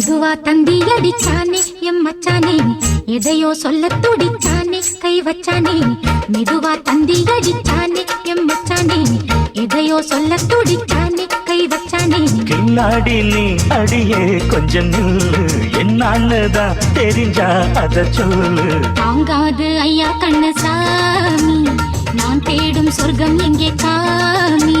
மெதுவா தந்தி அடிச்சானே எம் மச்சானே எதையோ சொல்ல துடிச்சானே கை வச்சானே மெதுவா தந்தி அடிச்சானே எம் மச்சானே எதையோ சொல்ல துடிச்சானே கை வச்சானே. கில்லாடி நீ அடியே கொஞ்சம் நில்லு என்னான்னுதான் தெரிஞ்சா அத சொல்லு. தாங்காது ஐயா கண்ணு சாமி நான் தேடும் சொர்க்கம் எங்கே காமி?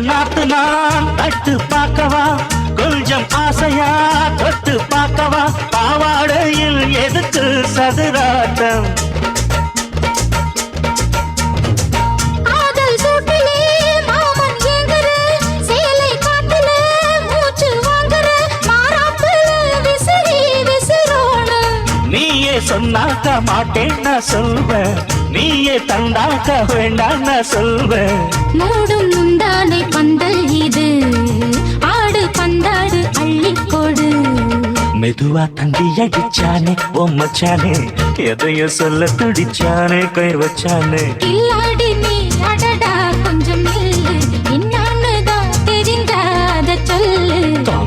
நாத்து நான் தட்டு பார்க்கவா? கொஞ்சம் ஆசையா தொட்டு பார்க்கவா? பாவாடையில் எதுக்கு சதுராட்டம்? சொன்னாக்க மாட்டேன் நான் சொல்வேன் நீயே தந்தாக்க வேண்டாம் நான் சொல்வேன் மூடும் முந்தானை பந்தல் இது. ஆடு பந்தாடு அள்ளிக்கொடு. மெதுவா தந்தி அடிச்சானே ஒம்மச்சானே எதையோ சொல்ல துடிச்சானே கை வச்சானே. கில்லாடி நீ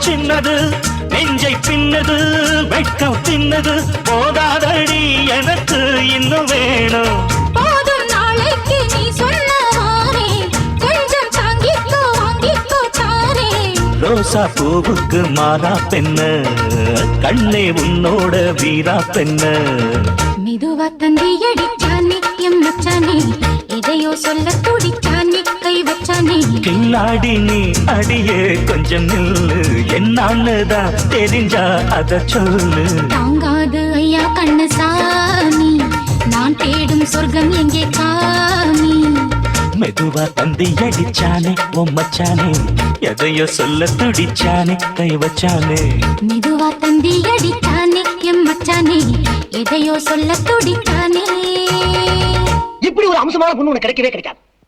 சின்னது நெஞ்சை பின்னது வெட்கம் தின்னது போதாதடி எனக்கு இன்னும் வேணும். போதும் நாளைக்கு நீ சொன்ன கொஞ்சம் தாங்கிக்கோ வாங்கிக்கோ தாரே ரோசா பூவுக்கு மாறா பெண்ண கண்ணே உன்னோட வீரா பெண்ண. மெதுவா தந்தி அடிச்சானே எம் மச்சானே எதையோ சொல்ல துடிச்சானே. கில்லாடி நீ அடியே கொஞ்சம் நில்லு. என்னான்னுதான் தெரிஞ்சா அத சொல்லு. தாங்காது ஐயா கண்ணு சாமி நான் தேடும் சொர்க்கம் எங்கே காமி? மெதுவா தந்தி அடிச்சானே பொம்மச்சானே எதையோ சொல்ல துடிச்சானே கை வச்சானே. மெதுவா தந்தி அடிச்சானே எம் மச்சானே. எதையோ சொல்ல துடிச்சானே. இப்படி ஒரு அம்சமான பொண்ணு உனக்கு கிடைக்கவே கிடைக்காது.